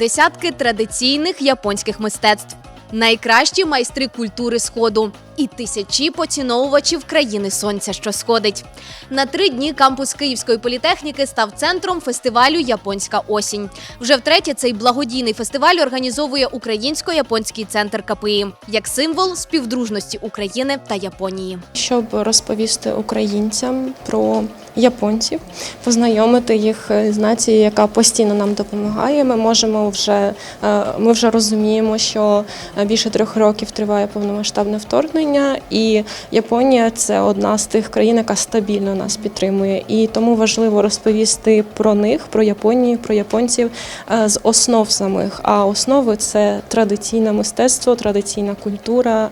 десятки традиційних японських мистецтв, найкращі майстри культури сходу і тисячі поціновувачів країни сонця, що сходить. На три дні кампус Київської політехніки став центром фестивалю Японська осінь. Вже втретє цей благодійний фестиваль організовує Українсько-японський центр КПІ як символ співдружності України та Японії. щоб розповісти українцям про японців, познайомити їх з нацією, яка постійно нам допомагає. Ми можемо вже е, ми вже розуміємо, що е, більше трьох років триває повномасштабне вторгнення, і Японія це одна з тих країн, яка стабільно нас підтримує. І тому важливо розповісти про них, про Японію, про японців е, з основ самих. А основи це традиційне мистецтво, традиційна культура,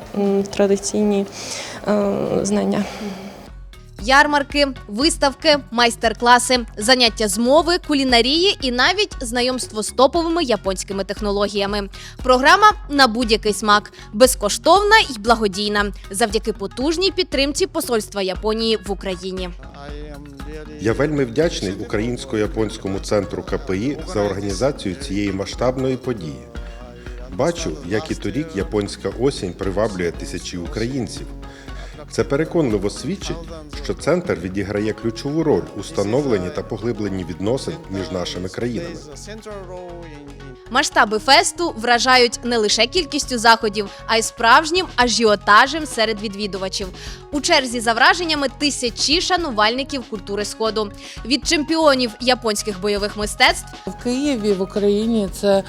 традиційні е, знання. Ярмарки, виставки, майстер-класи, заняття з мови, кулінарії і навіть знайомство з топовими японськими технологіями. Програма на будь-який смак, безкоштовна і благодійна, завдяки потужній підтримці Посольства Японії в Україні. Я вельми вдячний Українсько-японському центру КПІ за організацію цієї масштабної події. Бачу, як і торік японська осінь приваблює тисячі українців. Це переконливо свідчить, що центр відіграє ключову роль у становленні та поглибленні відносин між нашими країнами. Масштаби фесту вражають не лише кількістю заходів, а й справжнім ажіотажем серед відвідувачів. У черзі за враженнями тисячі шанувальників культури сходу від чемпіонів японських бойових мистецтв В Києві, в Україні це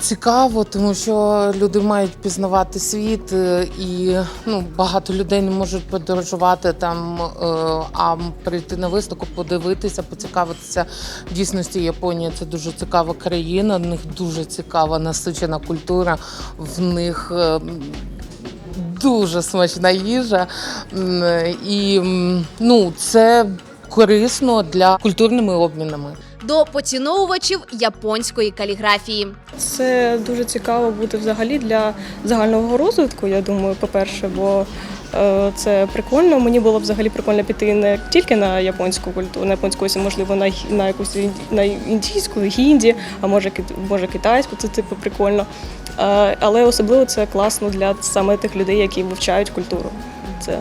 цікаво, тому що люди мають пізнавати світ, е, і ну, багато людей не можуть подорожувати там, е, а прийти на виставку, подивитися, поцікавитися. В дійсності Японія це дуже цікава країна, в них дуже цікава насичена культура, в них. е, Дуже смачна їжа, і ну, це корисно для культурними обмінами. до поціновувачів японської каліграфії. Це дуже цікаво буде взагалі для загального розвитку, я думаю, по-перше, бо е, це прикольно. Мені було взагалі прикольно піти не тільки на японську культуру, на японську осінь, можливо, на, на якусь інді- на індійську, гінді, а може може китайську, це типу прикольно. Е, але особливо це класно для саме тих людей, які вивчають культуру. Це,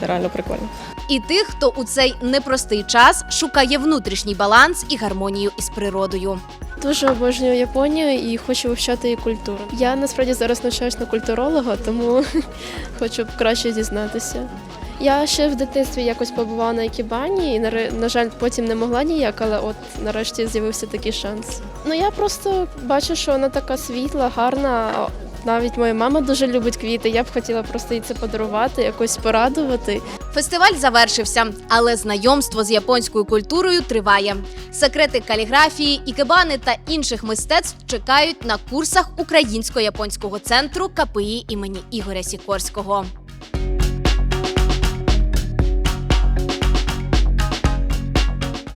це реально прикольно. І тих, хто у цей непростий час шукає внутрішній баланс і гармонію із природою. Дуже обожнюю Японію і хочу вивчати її культуру. Я насправді зараз навчаюсь на культуролога, тому хочу краще дізнатися. Я ще в дитинстві якось побувала на Ікібані і на жаль, потім не могла ніяк, але от нарешті з'явився такий шанс. Ну я просто бачу, що вона така світла, гарна. Навіть моя мама дуже любить квіти. Я б хотіла просто їй це подарувати, якось порадувати. Фестиваль завершився, але знайомство з японською культурою триває. Секрети каліграфії, ікебани та інших мистецтв чекають на курсах українсько-японського центру КПІ імені Ігоря Сікорського.